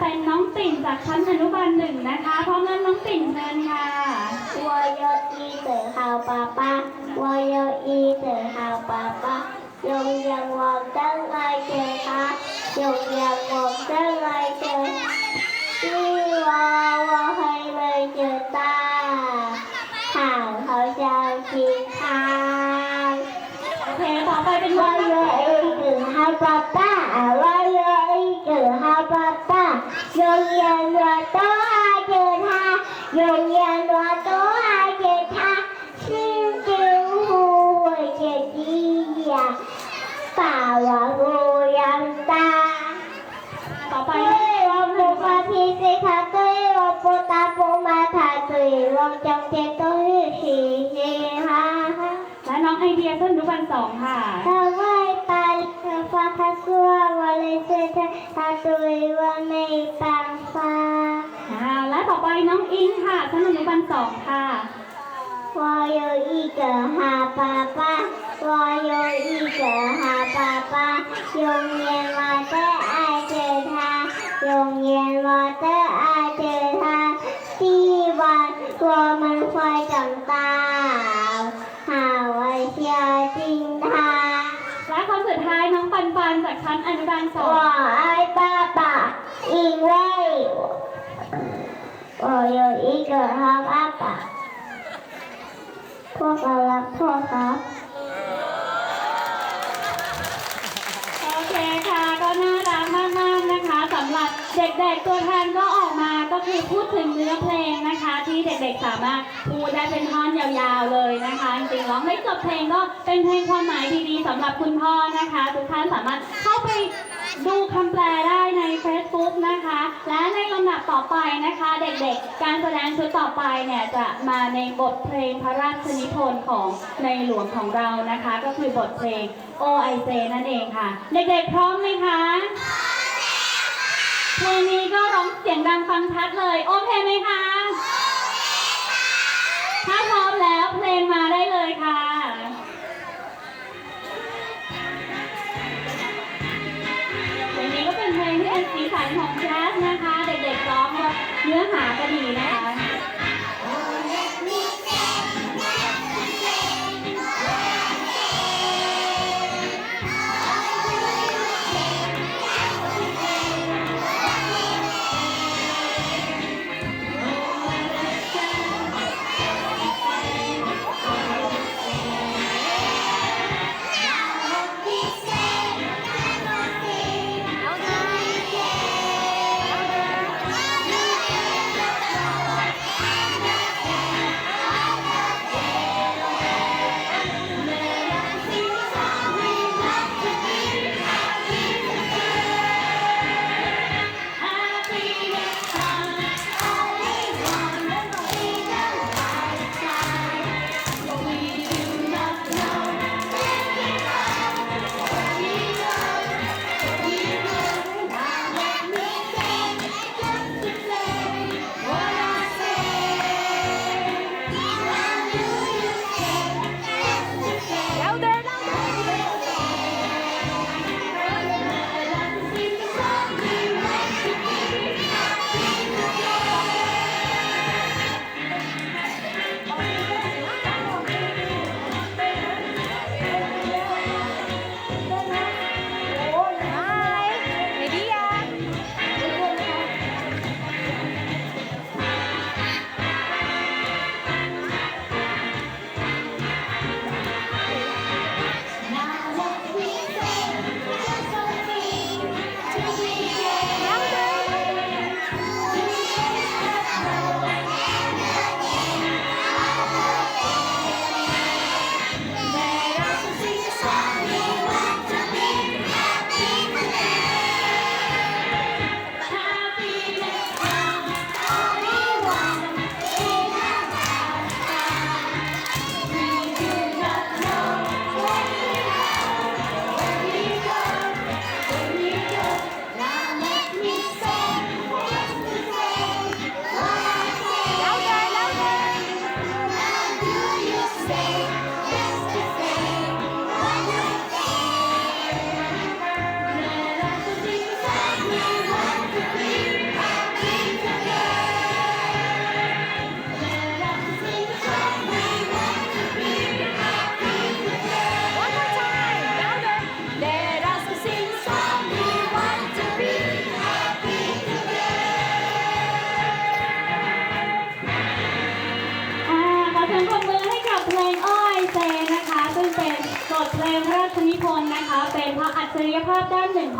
เป็นน้องติ่นจากชั้นอนุบาลหนึ่งนะคะพร้อมงั้นน้องติ่นเชิญค่ะวายอีเตอฮาวปาปาวายอีเตอฮาวปาปายงยังวองตั้งไรเจอคะยงยังวองตั้งไรเจอที่อวอวอให้เลยเจอตาห่างเขาจะกินทางโอเคต่อไปเป็นวายอีเตอฮาวปาปาอร่อ โยนเยียนวัวตัวเยืนทาโยนเยียนวัวตัวเยืนทาซึ่งจึงหูเยียนดีอย่าป่าวกูยังตาต่อไปวมลูกมาพีสิคาตุยวมปูตาปูมาถาตุยวมจงเจตุยทีสิฮะและน้องไอเดียต้นรุวันสองค่ะทาไมไปฟ้าคัสว ลยชื่านพาสุยว่าไม่ปังฟ้าอ่าและต่อไปน้องอิงค่ะชั้นอนุบาลสองค่ะวอยอีเกอหาปาป้าวอยอีกอหาปาป้ายงเยนวอเตอร์อาเจทายงเย็นวอเตอร์อาเจทาที่วันตัวมันควยจังตาชั้นอนุบาลสอ 我 ง 爱爸爸，因为我有一个好爸爸。พวกเรารักพ่อครับ โอเคค่ะ ก็น่ารักมากๆนะคะสำหรับเด็กๆตัวแทนก็ออกมาก็คือพูดถึงเนื้อเพลงนะคะ ที่เด็กๆสามารถพูดได้เป็นท่อนยาวๆเลยนะคะ จริงๆร้องไม่จบเพลงก็เป็นเพลงความหมายดีๆสำหรับคุณพ่อนะคะ ทุกท่านสามารถเข้าไป ดูคำแปลได้ใน Facebook นะคะ และในลำดับต่อไปนะคะ เด็กๆ การแสดงชุดต่อไปเนี่ยจะมาในบทเพลงพระราชนิพนธ์ของในหลวงของเรานะคะ ก็คือบทเพลงโอไอเซนั่นเองค่ะ เด็กๆพร้อมไหมคะเพลงนี้ก็ร้องเสียงดังฟังชัดเลย โอเคไหมคะถ้าพร้อมแล้วเพลงมาได้เลยค่ะ ของแจ๊สนะคะ เด็กๆร้องแล้วเนื้อหาก็ดีนะคะ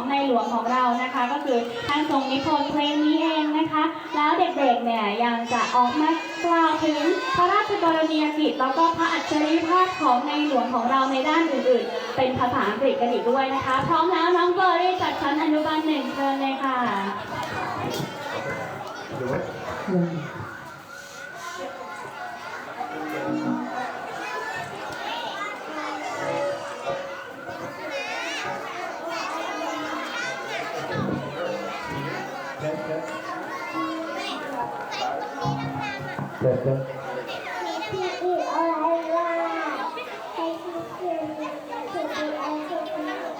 ของในหลวงของเรานะคะ ก็คือท่านทรงนิพนธ์เพลงนี้เองนะคะ แล้วเด็กๆเนี่ยยังจะออกมากล่าวถึงพระราชกรณียกิจแล้วก็พระอัจฉริยภาพของในหลวงของเราในด้านอื่นๆ เป็นภาษาอังกฤษกันอีกด้วยนะคะ พร้อมแล้วน้องเบอร์รี่จากชั้นอนุบาลหนึ่งเชิญเลยค่ะ ดูไว้ เด็ดเด็ดเด็ดเด็ด ที่อีกอะไรล่ะให้ที่คืนคือเป็นอะไรคือเป็นอะไร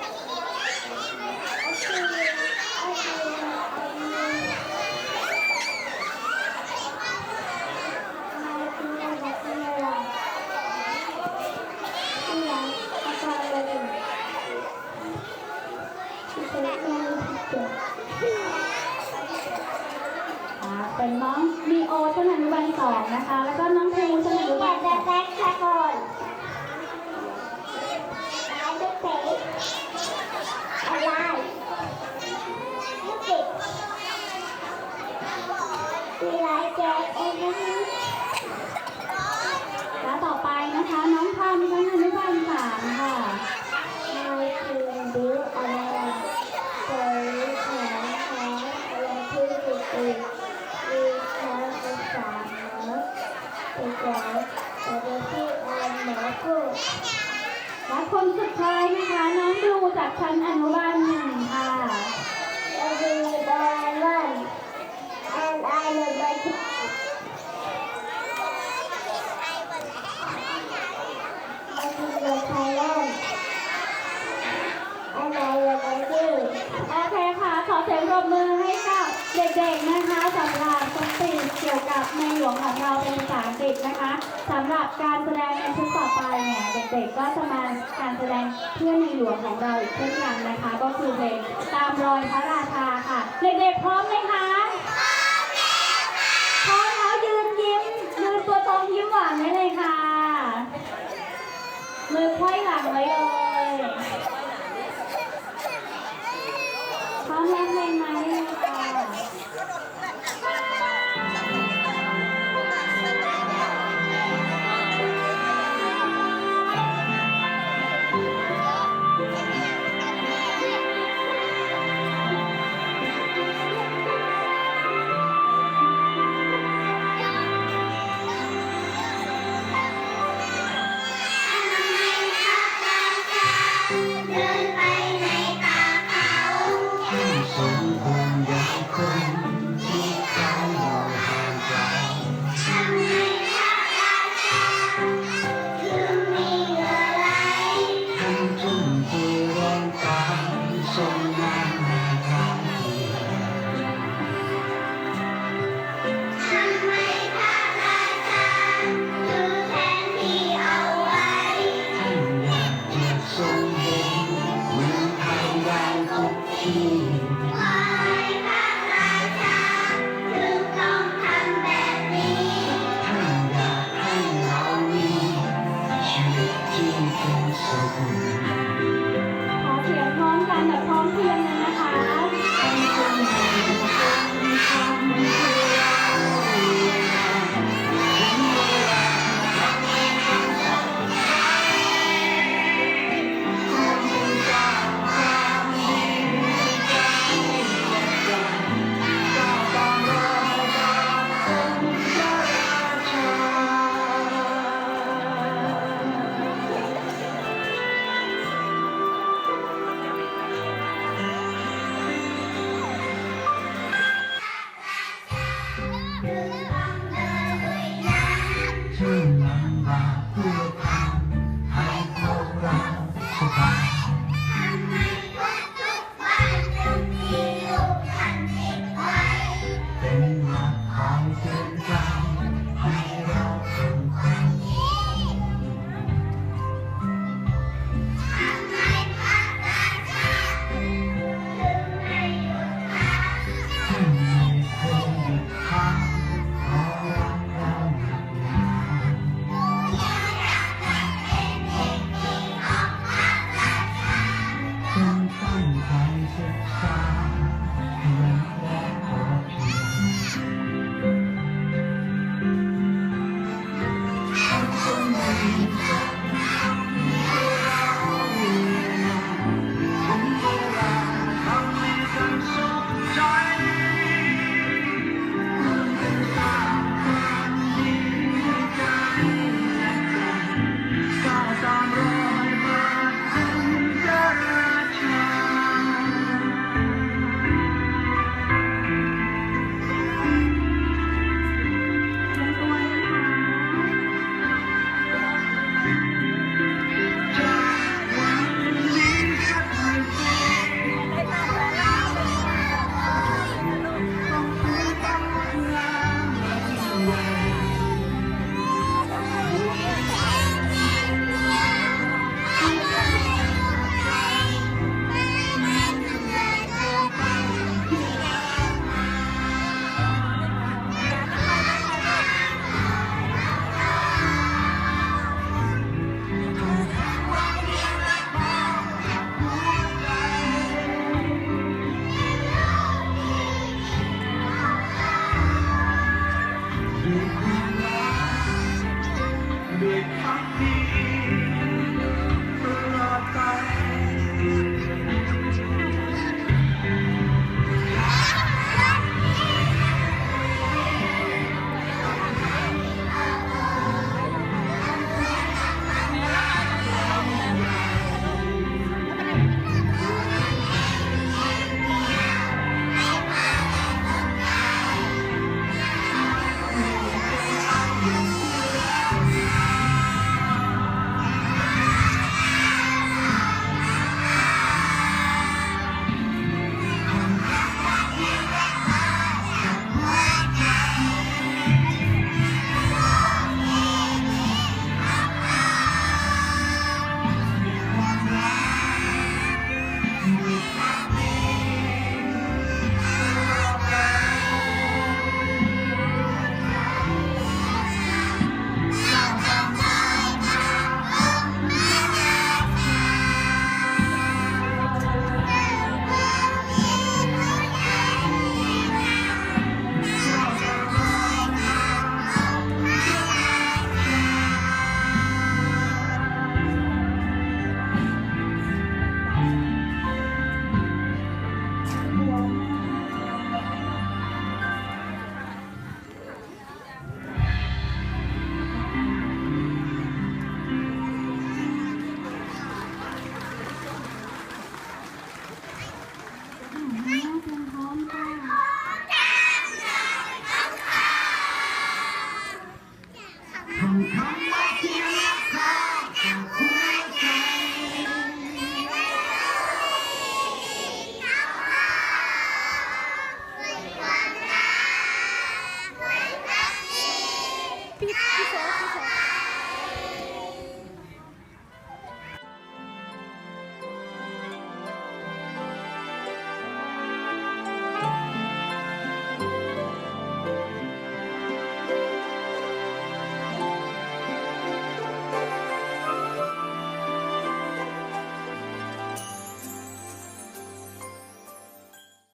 คืออะไร อ่าเป็นน้องมีโอชั้นอนุบาลสองนะคะ แล้วก็น้องภูชั้นอนุบาลสามแบ็คค่ะก่อนแจ๊กเองแล้วต่อไปนะคะ น้องพามชั้นอนุบาลสามค่ะ ไม่คือบิวอะไรเจอแขนแขนอะไรที่สุดอีกมีแขนเป็นสามเนาะเป็นแขนแต่เป็นที่อั นหมอพูดและคนสุดท้ายนะคะน้องดูจากชั้นอนุบาลหนึ่งค่ะ Everyone, and I would like to โอเคค่ะ ขอเสียงปรบมือให้กับเด็กๆนะคะสำหรับสปีดเกี่ยวกับในหลวงของเราเป็นภาษาอังกฤษนะคะสำหรับการแสดงในชุดต่อไปเนี่ยเด็กๆก็จะมาการแสดงเพื่อในหลวงของเราอีกเช่นกันนะคะ ก็คือเพลงตามรอยพระราชาค่ะเด็กๆพร้อมไหมคะพร้อมแล้วยืนยิ้มยืนตัวตรงยิ้มหวานไว้เลยค่ะมือไขว้หลังไว้เลย